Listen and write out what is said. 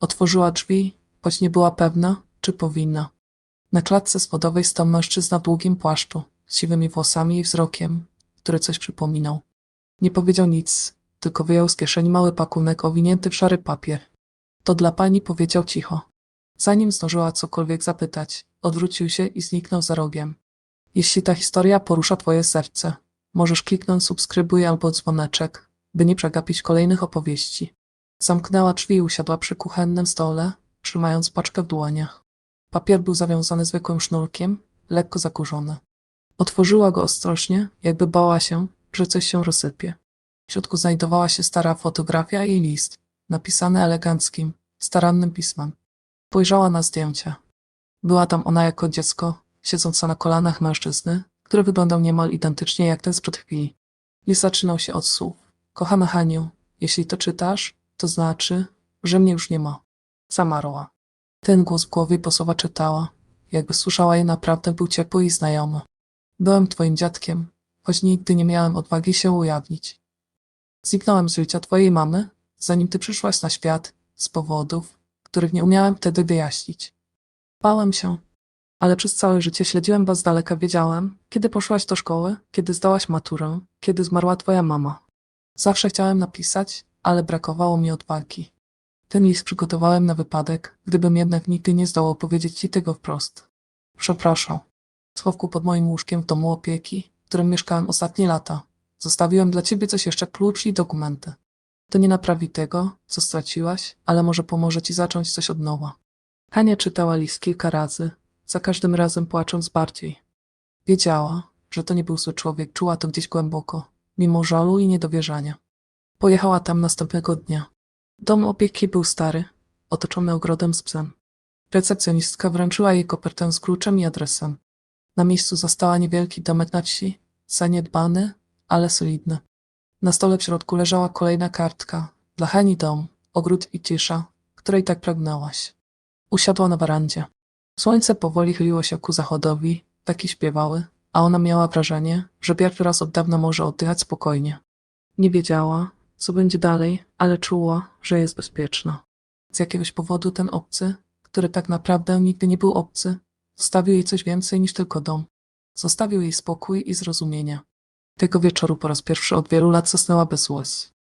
Otworzyła drzwi. Choć nie była pewna, czy powinna. Na klatce schodowej stał mężczyzna w długim płaszczu, z siwymi włosami i wzrokiem, który coś przypominał. Nie powiedział nic, tylko wyjął z kieszeni mały pakunek owinięty w szary papier. To dla pani powiedział cicho. Zanim zdążyła cokolwiek zapytać, odwrócił się i zniknął za rogiem. Jeśli ta historia porusza twoje serce, możesz kliknąć subskrybuj albo dzwoneczek, by nie przegapić kolejnych opowieści. Zamknęła drzwi i usiadła przy kuchennym stole, trzymając paczkę w dłoniach. Papier był zawiązany zwykłym sznurkiem, lekko zakurzony. Otworzyła go ostrożnie, jakby bała się, że coś się rozsypie. W środku znajdowała się stara fotografia i list, napisany eleganckim, starannym pismem. Spojrzała na zdjęcie. Była tam ona jako dziecko, siedząca na kolanach mężczyzny, który wyglądał niemal identycznie jak ten sprzed chwili. List zaczynał się od słów. Kochamy Haniu, jeśli to czytasz, to znaczy, że mnie już nie ma. Zamarła. Ten głos w głowie po słowa czytała, jakby słyszała je naprawdę był ciepły i znajomy. Byłem twoim dziadkiem, choć nigdy nie miałem odwagi się ujawnić. Zniknąłem z życia twojej mamy, zanim ty przyszłaś na świat, z powodów, których nie umiałem wtedy wyjaśnić. Bałem się, ale przez całe życie śledziłem was z daleka, wiedziałem, kiedy poszłaś do szkoły, kiedy zdałaś maturę, kiedy zmarła twoja mama. Zawsze chciałem napisać, ale brakowało mi odwagi. Ten list przygotowałem na wypadek, gdybym jednak nigdy nie zdołał powiedzieć ci tego wprost. Przepraszam. W schowku pod moim łóżkiem w domu opieki, w którym mieszkałem ostatnie lata, zostawiłem dla ciebie coś jeszcze klucz i dokumenty. To nie naprawi tego, co straciłaś, ale może pomoże ci zacząć coś od nowa. Hania czytała list kilka razy, za każdym razem płacząc bardziej. Wiedziała, że to nie był zły człowiek, czuła to gdzieś głęboko, mimo żalu i niedowierzania. Pojechała tam następnego dnia. Dom opieki był stary, otoczony ogrodem z psem. Recepcjonistka wręczyła jej kopertę z kluczem i adresem. Na miejscu zastała niewielki domek na wsi, zaniedbany, ale solidny. Na stole w środku leżała kolejna kartka. Dla Heni dom, ogród i cisza, której tak pragnęłaś. Usiadła na warandzie. Słońce powoli chyliło się ku zachodowi, taki śpiewały, a ona miała wrażenie, że pierwszy raz od dawna może oddychać spokojnie. Nie wiedziała, co będzie dalej, ale czuła, że jest bezpieczna. Z jakiegoś powodu ten obcy, który tak naprawdę nigdy nie był obcy, zostawił jej coś więcej niż tylko dom. Zostawił jej spokój i zrozumienie. Tego wieczoru po raz pierwszy od wielu lat zasnęła bez łez.